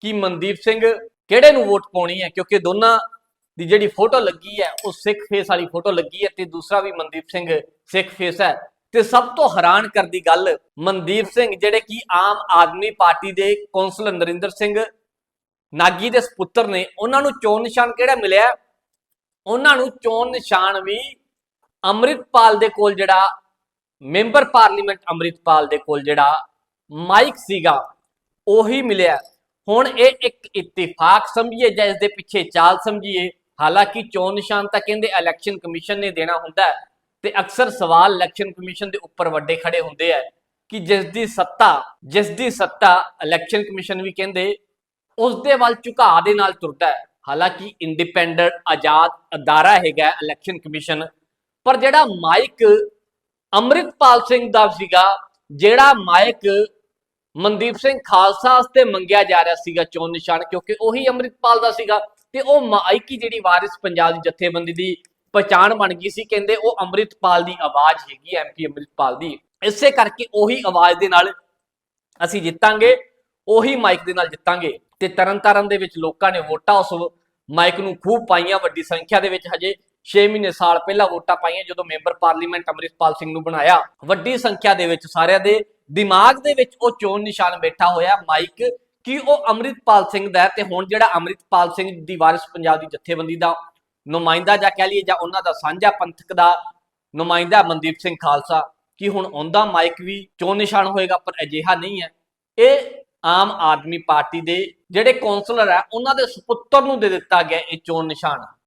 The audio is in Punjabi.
ਕਿ ਮਨਦੀਪ ਸਿੰਘ ਕਿਹੜੇ ਨੂੰ ਵੋਟ ਪਾਉਣੀ ਹੈ? ਕਿਉਂਕਿ ਦੋਨਾਂ ਦੀ ਜਿਹੜੀ ਫੋਟੋ ਲੱਗੀ ਹੈ, ਉਹ ਸਿੱਖ ਫੇਸ ਵਾਲੀ ਫੋਟੋ ਲੱਗੀ ਹੈ ਤੇ ਦੂਸਰਾ ਵੀ ਮਨਦੀਪ ਸਿੰਘ ਸਿੱਖ ਫੇਸ ਹੈ। ਤੇ ਸਭ ਤੋਂ ਹੈਰਾਨ ਕਰਦੀ ਗੱਲ ਮਨਦੀਪ ਸਿੰਘ, ਜਿਹੜੇ ਕਿ ਆਮ ਆਦਮੀ ਪਾਰਟੀ ਦੇ ਕੌਂਸਲਰ ਨਰਿੰਦਰ ਸਿੰਘ ਨਾਗੀ ਦੇ ਸੁਪੁੱਤਰ ਨੇ, ਉਹਨਾਂ ਨੂੰ ਚੋਣ ਨਿਸ਼ਾਨ ਕਿਹੜਾ ਮਿਲਿਆ? ਉਹਨਾਂ ਨੂੰ ਚੋਣ ਨਿਸ਼ਾਨ ਵੀ ਅੰਮ੍ਰਿਤਪਾਲ ਦੇ ਕੋਲ ਜਿਹੜਾ, ਮੈਂਬਰ ਪਾਰਲੀਮੈਂਟ ਅੰਮ੍ਰਿਤਪਾਲ ਦੇ ਕੋਲ ਜਿਹੜਾ ਮਾਈਕ ਸੀਗਾ, ਉਹੀ ਮਿਲਿਆ। ਹੁਣ ਇਹ ਇੱਕ ਇਤਿਫਾਕ ਸਮਝੀਏ ਜਾਂ ਇਸ ਦੇ ਪਿੱਛੇ ਚਾਲ ਸਮਝੀਏ, ਹਾਲਾਂਕਿ ਚੋਣ ਨਿਸ਼ਾਨ ਤਾਂ ਕਹਿੰਦੇ ਇਲੈਕਸ਼ਨ ਕਮਿਸ਼ਨ ਨੇ ਦੇਣਾ ਹੁੰਦਾ ਤੇ ਅਕਸਰ ਸਵਾਲ ਇਲੈਕਸ਼ਨ ਕਮਿਸ਼ਨ ਦੇ ਉੱਪਰ ਵੱਡੇ ਖੜੇ ਹੁੰਦੇ ਆ ਕਿ ਜਿਸ ਦੀ ਸੱਤਾ ਜਿਸ ਦੀ ਸੱਤਾ ਇਲੈਕਸ਼ਨ ਕਮਿਸ਼ਨ ਵੀ ਕਹਿੰਦੇ ਉਸ ਦੇ ਵੱਲ ਝੁਕਾਅ ਦੇ ਨਾਲ ਤੁਰਦਾ ਹੈ। ਹਾਲਾਂਕਿ ਇੰਡੀਪੈਂਡੈਂਟ ਆਜ਼ਾਦ ਅਦਾਰਾ ਹੈਗਾ ਇਲੈਕਸ਼ਨ ਕਮਿਸ਼ਨ ਪਰ ਜਿਹੜਾ ਮਾਈਕ ਅੰਮ੍ਰਿਤਪਾਲ ਸਿੰਘ ਦਾ ਸੀਗਾ, ਜਿਹੜਾ ਮਾਈਕ ਮਨਦੀਪ ਸਿੰਘ ਖਾਲਸਾ ਵਾਸਤੇ ਮੰਗਿਆ ਜਾ ਰਿਹਾ ਸੀਗਾ ਚੋਣ ਨਿਸ਼ਾਨ, ਕਿਉਂਕਿ ਉਹੀ ਅੰਮ੍ਰਿਤਪਾਲ ਦਾ ਸੀਗਾ ਤੇ ਉਹ ਮਾਈਕ ਜਿਹੜੀ ਵਾਰਿਸ ਪੰਜਾਬ ਦੀ ਜਥੇਬੰਦੀ ਦੀ ਪਛਾਣ ਬਣ ਗਈ ਸੀ, ਕਹਿੰਦੇ ਉਹ ਅੰਮ੍ਰਿਤਪਾਲ ਦੀ ਆਵਾਜ਼ ਹੈਗੀ ਐਮਪੀ ਅੰਮ੍ਰਿਤਪਾਲ ਦੀ। ਇਸੇ ਕਰਕੇ ਉਹੀ ਆਵਾਜ਼ ਦੇ ਨਾਲ ਅਸੀਂ ਜਿੱਤਾਂਗੇ, ਉਹੀ ਮਾਈਕ ਦੇ ਨਾਲ ਜਿੱਤਾਂਗੇ ਤੇ ਤਰਨਤਾਰਨ ਦੇ ਵਿੱਚ ਲੋਕਾਂ ਨੇ ਵੋਟਾਂ, ਉਸ ਮਾਈਕ ਨੂੰ ਖੂਬ ਪਾਈਆਂ, ਵੱਡੀ ਸੰਖਿਆ ਦੇ ਵਿੱਚ ਹਜੇ 6 ਮਹੀਨੇ ਸਾਲ ਪਹਿਲਾਂ ਵੋਟਾਂ ਪਾਈਆਂ, ਜਦੋਂ ਮੈਂਬਰ ਪਾਰਲੀਮੈਂਟ ਅੰਮ੍ਰਿਤਪਾਲ ਸਿੰਘ ਨੂੰ ਬਣਾਇਆ। ਵੱਡੀ ਸੰਖਿਆ ਦੇ ਵਿੱਚ ਸਾਰਿਆਂ ਦੇ ਦਿਮਾਗ ਦੇ ਵਿੱਚ ਉਹ ਚੋਣ ਨਿਸ਼ਾਨ ਬੈਠਾ ਹੋਇਆ ਮਾਈਕ ਕਿ ਉਹ ਅੰਮ੍ਰਿਤਪਾਲ ਸਿੰਘ ਦਾ ਤੇ ਹੁਣ ਜਿਹੜਾ ਅੰਮ੍ਰਿਤਪਾਲ ਸਿੰਘ ਦੀ ਵਾਰਿਸ ਪੰਜਾਬ ਦੀ ਜਥੇਬੰਦੀ ਦਾ ਨੁਮਾਇੰਦਾ ਜਾਂ ਕਹਿ ਲਈਏ ਜਾਂ ਉਹਨਾਂ ਦਾ ਸਾਂਝਾ ਪੰਥਕ ਦਾ ਨੁਮਾਇੰਦਾ ਮਨਦੀਪ ਸਿੰਘ ਖਾਲਸਾ, ਕਿ ਹੁਣ ਉਹਦਾ ਮਾਈਕ ਵੀ ਚੋਣ ਨਿਸ਼ਾਨ ਹੋਏਗਾ, ਪਰ ਅਜਿਹਾ ਨਹੀਂ ਹੈ। ਇਹ ਆਮ ਆਦਮੀ ਪਾਰਟੀ ਦੇ ਜਿਹੜੇ ਕੌਂਸਲਰ ਹੈ ਉਹਨਾਂ ਦੇ ਸੁਪੁੱਤਰ ਨੂੰ ਦੇ ਦਿੱਤਾ ਗਿਆ ਇਹ ਚੋਣ ਨਿਸ਼ਾਨ।